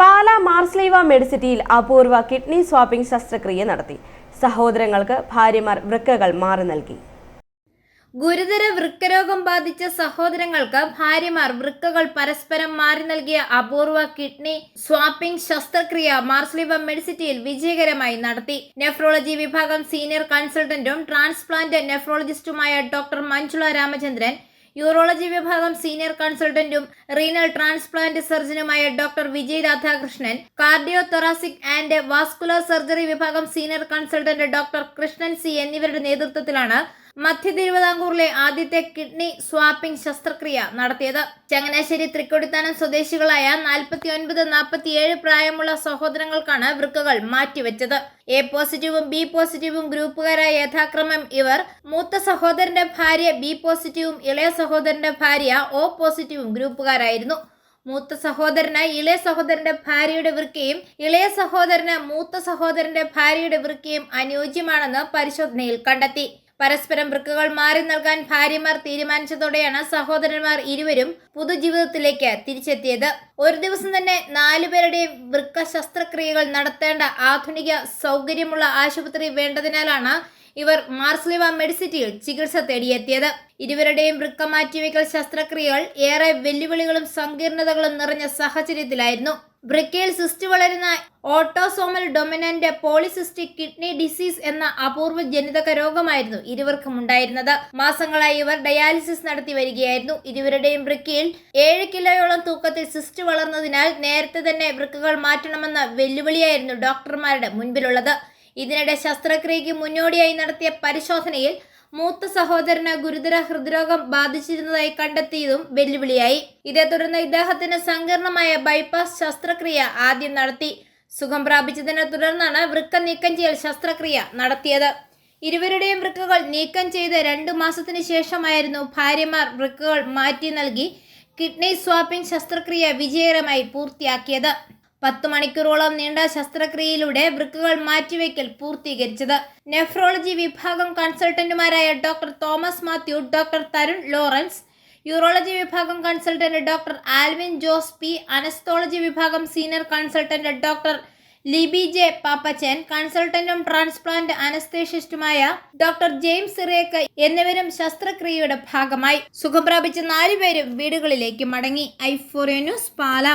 പാലാ മാർസ്ലീവ മെഡിസിറ്റിയിൽ അപൂർവ kidney swapping ശസ്ത്രക്രിയ നടത്തി. സഹോദരങ്ങൾക്ക് ഭാര്യമാർ വൃക്കകൾ മാറി നൽകി. ഗുരുതര വൃക്കരോഗം ബാധിച്ച സഹോദരങ്ങൾക്ക് ഭാര്യമാർ വൃക്കകൾ പരസ്പരം മാറി നൽകിയ അപൂർവ കിഡ്നി സ്വാപ്പിംഗ് ശസ്ത്രക്രിയ മാർസ്ലിവ മെഡിസിറ്റിയിൽ വിജയകരമായി നടത്തി. നെഫ്രോളജി വിഭാഗം സീനിയർ കൺസൾട്ടന്റും ട്രാൻസ്പ്ലാന്റ് നെഫ്രോളജിസ്റ്റുമായ ഡോക്ടർ മഞ്ജുള രാമചന്ദ്രൻ യൂറോളജി വിഭാഗം സീനിയർ കൺസൾട്ടന്റും renal transplant സർജനുമായ doctor Vijay Radhakrishnan cardio thoracic and vascular surgery വിഭാഗം senior consultant doctor Krishnan C എന്നിവരുടെ നേതൃത്വത്തിലാണ് മധ്യ തിരുവിതാംകൂറിലെ ആദ്യത്തെ കിഡ്നി സ്വാപ്പിംഗ് ശസ്ത്രക്രിയ നടത്തിയത്. ചങ്ങനാശ്ശേരി തൃക്കൊടിത്താനം സ്വദേശികളായ നാൽപ്പത്തി ഒൻപത് നാൽപ്പത്തിയേഴ് പ്രായമുള്ള സഹോദരങ്ങൾക്കാണ് വൃക്കകൾ മാറ്റിവെച്ചത്. എ പോസിറ്റീവും ബി പോസിറ്റീവും ഗ്രൂപ്പുകാരായ യഥാക്രമം ഇവർ മൂത്ത സഹോദരന്റെ ഭാര്യ ബി പോസിറ്റീവും ഇളയ സഹോദരന്റെ ഭാര്യ ഒ പോസിറ്റീവും ഗ്രൂപ്പുകാരായിരുന്നു. മൂത്ത സഹോദരന് ഇളയ സഹോദരന്റെ ഭാര്യയുടെ വൃക്കയും ഇളയ സഹോദരന് മൂത്ത സഹോദരന്റെ ഭാര്യയുടെ വൃക്കയും അനുയോജ്യമാണെന്ന് പരിശോധനയിൽ കണ്ടെത്തി. പരസ്പരം വൃക്കകൾ മാറി നൽകാൻ ഭാര്യമാർ തീരുമാനിച്ചതോടെയാണ് സഹോദരന്മാർ ഇരുവരും പൊതുജീവിതത്തിലേക്ക് തിരിച്ചെത്തിയത്. ഒരു ദിവസം തന്നെ നാലുപേരുടെ വൃക്ക ശസ്ത്രക്രിയകൾ നടത്തേണ്ട ആധുനിക സൗകര്യമുള്ള ആശുപത്രി വേണ്ടതിനാലാണ് ഇവർ മാർസ്ലിവ മെഡിസിറ്റിയിൽ ചികിത്സ തേടിയെത്തിയത്. ഇരുവരുടെയും വൃക്ക മാറ്റിവെക്കൽ ശസ്ത്രക്രിയകൾ ഏറെ വെല്ലുവിളികളും സങ്കീർണതകളും നിറഞ്ഞ സാഹചര്യത്തിലായിരുന്നു. വൃക്കയിൽ സിസ്റ്റ് വളരുന്ന autosomal dominant polycystic kidney disease എന്ന അപൂർവ ജനിതക രോഗമായിരുന്നു ഇരുവർക്കും ഉണ്ടായിരുന്നത്. മാസങ്ങളായി ഇവർ ഡയാലിസിസ് നടത്തി വരികയായിരുന്നു. ഇരുവരുടെയും വൃക്കയിൽ ഏഴ് കിലോയോളം തൂക്കത്തിൽ സിസ്റ്റ് വളർന്നതിനാൽ നേരത്തെ തന്നെ വൃക്കകൾ മാറ്റണമെന്ന വെല്ലുവിളിയായിരുന്നു ഡോക്ടർമാരുടെ മുൻപിലുള്ളത്. ഇതിനിടെ ശസ്ത്രക്രിയയ്ക്ക് മുന്നോടിയായി നടത്തിയ പരിശോധനയിൽ മൂത്ത സഹോദരന് ഗുരുതര ഹൃദ്രോഗം ബാധിച്ചിരുന്നതായി കണ്ടെത്തിയതും വെല്ലുവിളിയായി. ഇതേ തുടർന്ന് ഇദ്ദേഹത്തിന് സങ്കീർണമായ ബൈപ്പാസ് ശസ്ത്രക്രിയ ആദ്യം നടത്തി. സുഖം പ്രാപിച്ചതിനെ തുടർന്നാണ് വൃക്ക നീക്കം ചെയ്യൽ ശസ്ത്രക്രിയ നടത്തിയത്. ഇരുവരുടെയും വൃക്കകൾ നീക്കം ചെയ്ത് രണ്ടു മാസത്തിന് ശേഷമായിരുന്നു ഭാര്യമാർ വൃക്കകൾ മാറ്റി നൽകി. കിഡ്നി സ്വാപ്പിംഗ് ശസ്ത്രക്രിയ വിജയകരമായി പൂർത്തിയാക്കിയത്. പത്ത് മണിക്കൂറോളം നീണ്ട ശസ്ത്രക്രിയയിലൂടെ വൃക്കുകൾ മാറ്റിവെക്കൽ പൂർത്തീകരിച്ചത്. നെഫ്രോളജി വിഭാഗം കൺസൾട്ടന്റുമാരായ doctor Thomas Mathew doctor Tarun Lawrence urology വിഭാഗം consultant doctor Alvin Jose P anaesthesiology വിഭാഗം senior consultant doctor Libi J Pappachan കൺസൾട്ടന്റും transplant അനസ്തേഷ്യസ്റ്റുമായ ഡോക്ടർ ജെയിംസ് സിറേക്ക് എന്നിവരും ശസ്ത്രക്രിയയുടെ ഭാഗമായി. സുഖം പ്രാപിച്ച നാലുപേരും വീടുകളിലേക്ക് മടങ്ങി. ഐഫോറിയ ന്യൂസ് പാല.